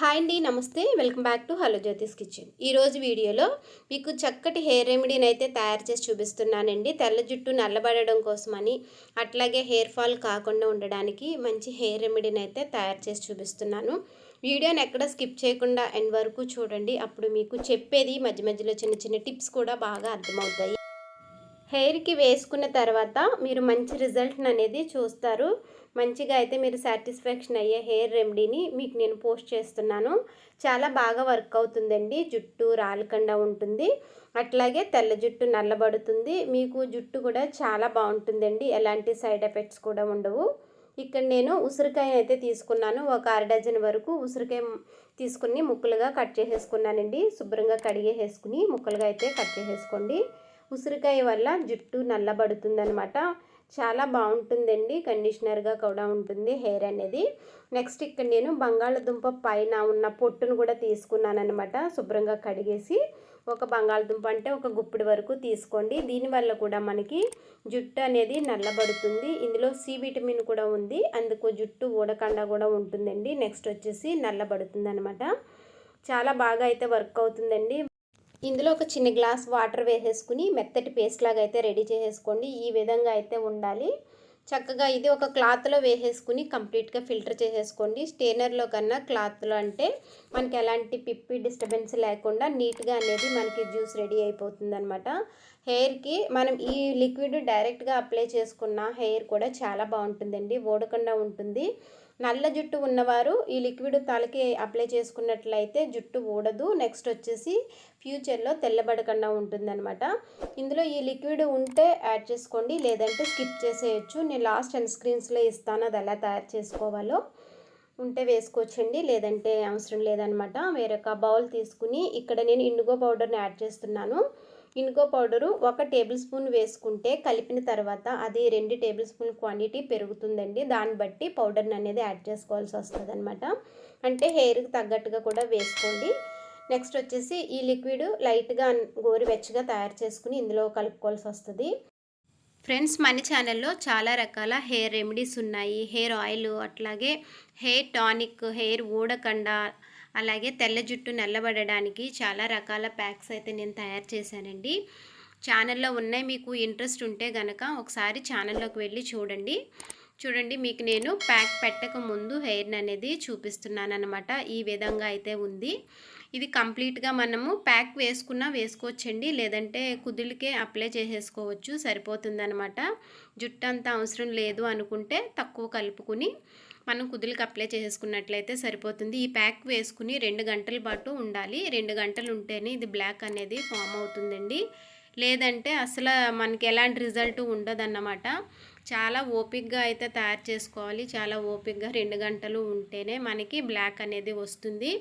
Hi అండి నమస్తే. Welcome back to hello Jyothi's kitchen. ఈరోజు వీడియోలో మీకు చక్కటి హెయిర్ రెమెడీని అయితే తయారు చేసి చూపిస్తున్నానండి. తెల్ల జుట్టు నల్లబడడం కోసమని అట్లాగే హెయిర్ ఫాల్ కాకుండా ఉండడానికి మంచి హెయిర్ రెమెడీని అయితే తయారు చేసి చూపిస్తున్నాను. వీడియోని ఎక్కడ స్కిప్ చేయకుండా ఎండ్ వరకు చూడండి. అప్పుడు మీకు చెప్పేది మధ్య మధ్యలో చిన్న చిన్న టిప్స్ కూడా బాగా అర్థమవుతాయి. హెయిర్కి వేసుకున్న తర్వాత మీరు మంచి రిజల్ట్ని అనేది చూస్తారు. మంచిగా అయితే మీరు సాటిస్ఫాక్షన్ అయ్యే హెయిర్ రెమెడీని మీకు నేను పోస్ట్ చేస్తున్నాను. చాలా బాగా వర్క్ అవుతుందండి. జుట్టు రాలకుండా ఉంటుంది. అట్లాగే తెల్ల జుట్టు నల్లబడుతుంది. మీకు జుట్టు కూడా చాలా బాగుంటుందండి. ఎలాంటి సైడ్ ఎఫెక్ట్స్ కూడా ఉండవు. ఇక్కడ నేను ఉసిరికాయ అయితే తీసుకున్నాను. ఒక అర డజన్ వరకు ఉసిరికాయ తీసుకుని ముక్కలుగా కట్ చేసేసుకున్నానండి. శుభ్రంగా కడిగేసేసుకుని ముక్కలుగా అయితే కట్ చేసేసుకోండి. ఉసిరికాయ వల్ల జుట్టు నల్లబడుతుందనమాట చాలా బాగుంటుందండి. కండిషనర్గా కూడా ఉంటుంది హెయిర్ అనేది. నెక్స్ట్ ఇక్కడ నేను బంగాళదుంప పైన ఉన్న పొట్టును కూడా తీసుకున్నాను అనమాట శుభ్రంగా కడిగేసి ఒక బంగాళదుంప అంటే ఒక గుప్పిడి వరకు తీసుకోండి. దీనివల్ల కూడా మనకి జుట్టు అనేది నల్లబడుతుంది. ఇందులో సి విటమిన్ కూడా ఉంది. అందుకు జుట్టు ఊడకుండా కూడా ఉంటుందండి. నెక్స్ట్ వచ్చేసి నల్లబడుతుంది అనమాట చాలా బాగా అయితే వర్క్ అవుతుందండి. ఇందులో ఒక చిన్న గ్లాస్ వాటర్ వేసేసుకుని మెత్తటి పేస్ట్ లాగా అయితే రెడీ చేసేసుకోండి. ఈ విధంగా అయితే ఉండాలి. చక్కగా ఇది ఒక క్లాత్లో వేసేసుకుని కంప్లీట్గా ఫిల్టర్ చేసేసుకోండి. స్టేనర్లో కన్నా క్లాత్లో అంటే మనకి ఎలాంటి పిప్పి డిస్టర్బెన్స్ లేకుండా నీట్గా అనేది మనకి జ్యూస్ రెడీ అయిపోతుంది అనమాట హెయిర్కి మనం ఈ లిక్విడ్ డైరెక్ట్గా అప్లై చేసుకున్న హెయిర్ కూడా చాలా బాగుంటుందండి. ఓడకుండా ఉంటుంది. నల్ల జుట్టు ఉన్నవారు ఈ లిక్విడ్ తలకి అప్లై చేసుకున్నట్లయితే జుట్టు ఊడదు. నెక్స్ట్ వచ్చేసి ఫ్యూచర్లో తెల్లబడకుండా ఉంటుందన్నమాట. ఇందులో ఈ లిక్విడ్ ఉంటే యాడ్ చేసుకోండి లేదంటే స్కిప్ చేసేయచ్చు. నేను లాస్ట్ అండ్ స్క్రీన్స్లో ఇస్తాను అది ఎలా తయారు చేసుకోవాలో. ఉంటే వేసుకోవచ్చండి లేదంటే అవసరం లేదనమాట వేరొక బౌల్ తీసుకుని ఇక్కడ నేను ఇండుగో పౌడర్ని యాడ్ చేస్తున్నాను. ఇనుకో పౌడరు ఒక టేబుల్ స్పూన్ వేసుకుంటే కలిపిన తర్వాత అది రెండు టేబుల్ స్పూన్ క్వాంటిటీ పెరుగుతుందండి. దాన్ని బట్టి పౌడర్ని అనేది యాడ్ చేసుకోవాల్సి వస్తుంది అంటే హెయిర్కి తగ్గట్టుగా కూడా వేసుకోండి. నెక్స్ట్ వచ్చేసి ఈ లిక్విడ్ లైట్గా గోరువెచ్చగా తయారు చేసుకుని ఇందులో కలుపుకోవాల్సి వస్తుంది. ఫ్రెండ్స్ మన ఛానల్లో చాలా రకాల హెయిర్ రెమెడీస్ ఉన్నాయి. హెయిర్ ఆయిల్ అట్లాగే హెయిర్ టానిక్ హెయిర్ ఊడకుండా అలాగే తెల్ల జుట్టు నల్లబడడానికి చాలా రకాల ప్యాక్స్ అయితే నేను తయారు చేశానండి. ఛానల్లో ఉన్నాయి. మీకు ఇంట్రెస్ట్ ఉంటే గనక ఒకసారి ఛానల్లోకి వెళ్ళి చూడండి. చూడండి మీకు నేను ప్యాక్ పెట్టక ముందు హెయిర్ని అనేది చూపిస్తున్నాను అనమాట ఈ విధంగా అయితే ఉంది. ఇది కంప్లీట్గా మనము ప్యాక్ వేసుకున్నా వేసుకోవచ్చండి. లేదంటే కుదులకే అప్లై చేసేసుకోవచ్చు సరిపోతుందనమాట జుట్టు అంత అవసరం లేదు అనుకుంటే తక్కువ కలుపుకుని మనం కుదులకు అప్లై చేసుకున్నట్లయితే సరిపోతుంది. ఈ ప్యాక్ వేసుకుని రెండు గంటల పాటు ఉండాలి. రెండు గంటలు ఉంటేనే ఇది బ్లాక్ అనేది ఫామ్ అవుతుందండి. లేదంటే అసలు మనకి ఎలాంటి రిజల్ట్ ఉండదన్నమాట. చాలా ఓపిక్గా అయితే తయారు చేసుకోవాలి. చాలా ఓపిక్గా రెండు గంటలు ఉంటేనే మనకి బ్లాక్ అనేది వస్తుంది.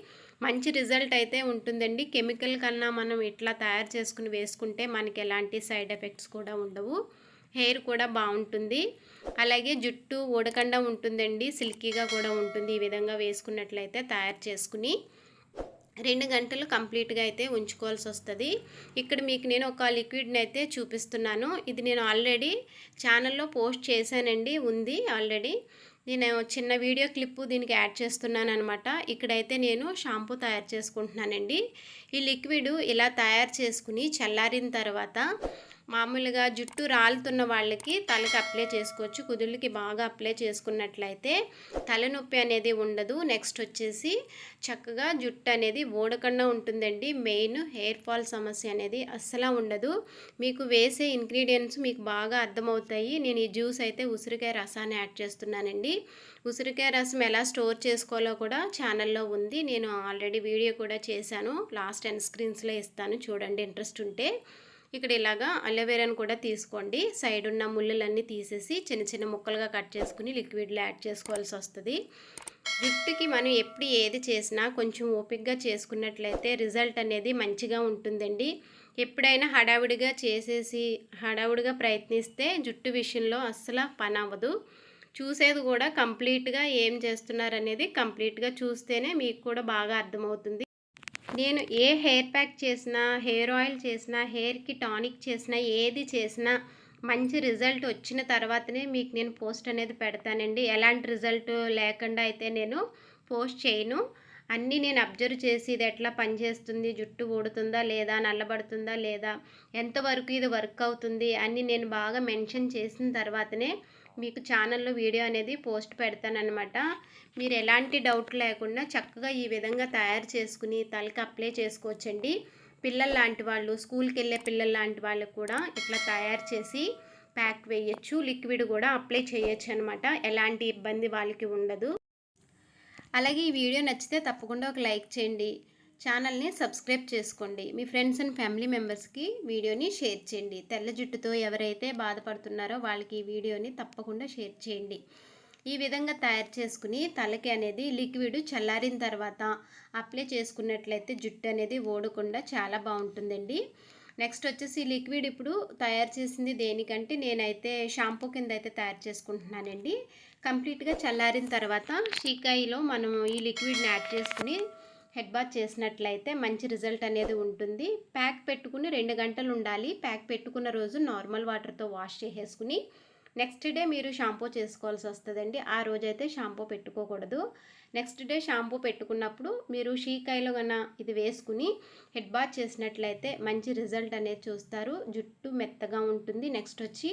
మంచి రిజల్ట్ అయితే ఉంటుందండి. కెమికల్ కన్నా మనం ఇట్లా తయారు చేసుకుని వేసుకుంటే మనకి ఎలాంటి సైడ్ ఎఫెక్ట్స్ కూడా ఉండవు. హెయిర్ కూడా బాగుంటుంది. అలాగే జుట్టు ఊడకుండా ఉంటుందండి. సిల్కీగా కూడా ఉంటుంది ఈ విధంగా వేసుకున్నట్లయితే తయారు చేసుకుని. రెండు గంటలు కంప్లీట్గా అయితే ఉంచుకోవాల్సి వస్తుంది ఇక్కడ మీకు నేను ఒక లిక్విడ్ని అయితే చూపిస్తున్నాను. ఇది నేను ఆల్రెడీ ఛానల్లో పోస్ట్ చేశానండి ఉంది ఆల్రెడీ. నేను చిన్న వీడియో క్లిప్పు దీనికి యాడ్ చేస్తున్నాను అనమాట ఇక్కడైతే నేను షాంపూ తయారు చేసుకుంటున్నానండి. ఈ లిక్విడ్ ఇలా తయారు చేసుకుని చల్లారిన తర్వాత మామూలుగా జుట్టు రాలుతున్న వాళ్ళకి తలకి అప్లై చేసుకోవచ్చు. కుదుళ్ళకి బాగా అప్లై చేసుకున్నట్లయితే తలనొప్పి అనేది ఉండదు. నెక్స్ట్ వచ్చేసి చక్కగా జుట్టు అనేది ఓడకుండా ఉంటుందండి. మెయిన్ హెయిర్ ఫాల్ సమస్య అనేది అస్సలు ఉండదు. మీకు వేసే ఇంగ్రీడియంట్స్ మీకు బాగా అర్థమవుతాయి. నేను ఈ జ్యూస్ అయితే ఉసిరికాయ రసాన్ని యాడ్ చేస్తున్నానండి. ఉసిరికాయ రసం ఎలా స్టోర్ చేసుకోవాలో కూడా ఛానల్లో ఉంది. నేను ఆల్రెడీ వీడియో కూడా చేశాను. లాస్ట్ అండ్ స్క్రీన్స్లో ఇస్తాను. చూడండి ఇంట్రెస్ట్ ఉంటే. ఇక్కడ ఇలాగా అలోవేరాను కూడా తీసుకోండి. సైడ్ ఉన్న ముళ్ళులన్నీ తీసేసి చిన్న చిన్న ముక్కలుగా కట్ చేసుకుని లిక్విడ్లో యాడ్ చేసుకోవాల్సి వస్తుంది. జుట్టుకి మనం ఎప్పుడు ఏది చేసినా కొంచెం ఓపిక్గా చేసుకున్నట్లయితే రిజల్ట్ అనేది మంచిగా ఉంటుందండి. ఎప్పుడైనా హడావిడిగా చేసేసి హడావుడిగా ప్రయత్నిస్తే జుట్టు విషయంలో అస్సలు పని అవ్వదు. చూసేది కూడా కంప్లీట్గా ఏం చేస్తున్నారనేది కంప్లీట్గా చూస్తేనే మీకు కూడా బాగా అర్థమవుతుంది. నేను ఏ హెయిర్ ప్యాక్ చేసినా హెయిర్ ఆయిల్ చేసినా హెయిర్కి టానిక్ చేసినా ఏది చేసినా మంచి రిజల్ట్ వచ్చిన తర్వాతనే మీకు నేను పోస్ట్ అనేది పెడతానండి. ఎలాంటి రిజల్ట్ లేకుండా అయితే నేను పోస్ట్ చేయను. అన్నీ నేను అబ్జర్వ్ చేసి ఇది ఎట్లా పనిచేస్తుంది జుట్టు ఊడుతుందా లేదా నల్లబడుతుందా లేదా ఎంతవరకు ఇది వర్క్ అవుతుంది అన్నీ నేను బాగా మెన్షన్ చేసిన తర్వాతనే మీకు ఛానల్లో వీడియో అనేది పోస్ట్ పెడతానమాట మీరు ఎలాంటి డౌట్ లేకుండా చక్కగా ఈ విధంగా తయారు చేసుకుని తలకి అప్లై చేసుకోవచ్చండి. పిల్లలు లాంటి వాళ్ళు స్కూల్కి వెళ్ళే పిల్లలు లాంటి వాళ్ళకు కూడా ఇట్లా తయారు చేసి ప్యాక్ వేయచ్చు లిక్విడ్ కూడా అప్లై చేయొచ్చు అనమాట ఎలాంటి ఇబ్బంది వాళ్ళకి ఉండదు. అలాగే ఈ వీడియో నచ్చితే తప్పకుండా ఒక లైక్ చేయండి. ఛానల్ని సబ్స్క్రైబ్ చేసుకోండి. మీ ఫ్రెండ్స్ అండ్ ఫ్యామిలీ మెంబర్స్కి వీడియోని షేర్ చేయండి. తెల్ల జుట్టుతో ఎవరైతే బాధపడుతున్నారో వాళ్ళకి ఈ వీడియోని తప్పకుండా షేర్ చేయండి. ఈ విధంగా తయారు చేసుకుని తలకి అనేది లిక్విడ్ చల్లారిన తర్వాత అప్లై చేసుకున్నట్లయితే జుట్టు అనేది ఓడకుండా చాలా బాగుంటుందండి. నెక్స్ట్ వచ్చేసి లిక్విడ్ ఇప్పుడు తయారు చేసింది దేనికంటే నేనైతే షాంపూ కింద అయితే తయారు చేసుకుంటున్నానండి. కంప్లీట్గా చల్లారిన తర్వాత షీకాయిలో మనం ఈ లిక్విడ్ని యాడ్ చేసుకుని హెడ్ బాత్ చేసినట్లయితే మంచి రిజల్ట్ అనేది ఉంటుంది. ప్యాక్ పెట్టుకుని రెండు గంటలు ఉండాలి. ప్యాక్ పెట్టుకున్న రోజు నార్మల్ వాటర్తో వాష్ చేసేసుకుని నెక్స్ట్ డే మీరు షాంపూ చేసుకోవాల్సి వస్తుందండి. ఆ రోజైతే షాంపూ పెట్టుకోకూడదు. నెక్స్ట్ డే షాంపూ పెట్టుకున్నప్పుడు మీరు షీకాయలో కన్నా ఇది వేసుకుని హెడ్ బాత్ చేసినట్లయితే మంచి రిజల్ట్ అనేది చూస్తారు. జుట్టు మెత్తగా ఉంటుంది. నెక్స్ట్ వచ్చి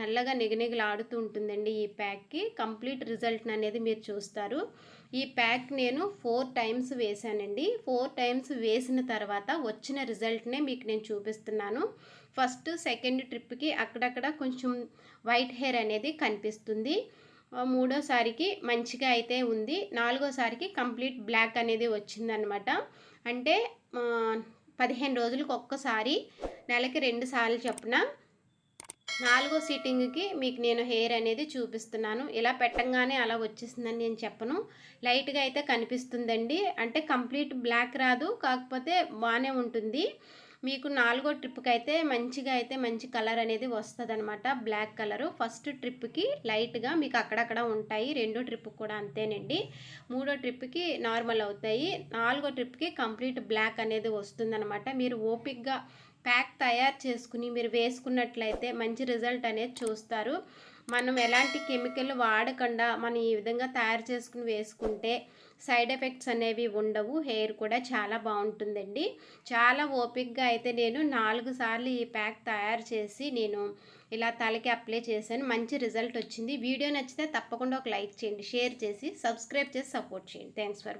నల్లగా నిగనిగలాడుతూ ఉంటుందండి ఈ ప్యాక్కి. కంప్లీట్ రిజల్ట్ అనేది మీరు చూస్తారు. ఈ ప్యాక్ నేను ఫోర్ టైమ్స్ వేశానండి. ఫోర్ టైమ్స్ వేసిన తర్వాత వచ్చిన రిజల్ట్నే మీకు నేను చూపిస్తున్నాను. ఫస్ట్ సెకండ్ ట్రిప్కి అక్కడక్కడ కొంచెం వైట్ హెయిర్ అనేది కనిపిస్తుంది. మూడోసారికి మంచిగా అయితే ఉంది. నాలుగోసారికి కంప్లీట్ బ్లాక్ అనేది వచ్చిందనమాట. అంటే పదిహేను రోజులకు ఒక్కసారి నెలకి రెండు సార్లు చొప్పున నాలుగో సీటింగ్కి మీకు నేను హెయిర్ అనేది చూపిస్తున్నాను. ఇలా పెట్టంగానే అలా వచ్చేసిందని నేను చెప్పను. లైట్గా అయితే కనిపిస్తుందండి. అంటే కంప్లీట్ బ్లాక్ రాదు. కాకపోతే బాగానే ఉంటుంది. మీకు నాలుగో ట్రిప్కి అయితే మంచిగా అయితే మంచి కలర్ అనేది వస్తుంది అనమాట బ్లాక్ కలరు. ఫస్ట్ ట్రిప్కి లైట్గా మీకు అక్కడక్కడ ఉంటాయి. రెండో ట్రిప్ కూడా అంతేనండి. మూడో ట్రిప్కి నార్మల్ అవుతాయి. నాలుగో ట్రిప్కి కంప్లీట్ బ్లాక్ అనేది వస్తుందన్నమాట. మీరు ఓపిక్గా ప్యాక్ తయారు చేసుకుని మీరు వేసుకున్నట్లయితే మంచి రిజల్ట్ అనేది చూస్తారు. మనం ఎలాంటి కెమికల్ వాడకుండా మనం ఈ విధంగా తయారు చేసుకుని వేసుకుంటే సైడ్ ఎఫెక్ట్స్ అనేవి ఉండవు. హెయిర్ కూడా చాలా బాగుంటుందండి. చాలా ఓపిక్గా అయితే నేను నాలుగు సార్లు ఈ ప్యాక్ తయారు చేసి నేను ఇలా తలకి అప్లై చేశాను. మంచి రిజల్ట్ వచ్చింది. వీడియో నచ్చితే తప్పకుండా ఒక లైక్ చేయండి షేర్ చేసి సబ్స్క్రైబ్ చేసి సపోర్ట్ చేయండి. Thanks for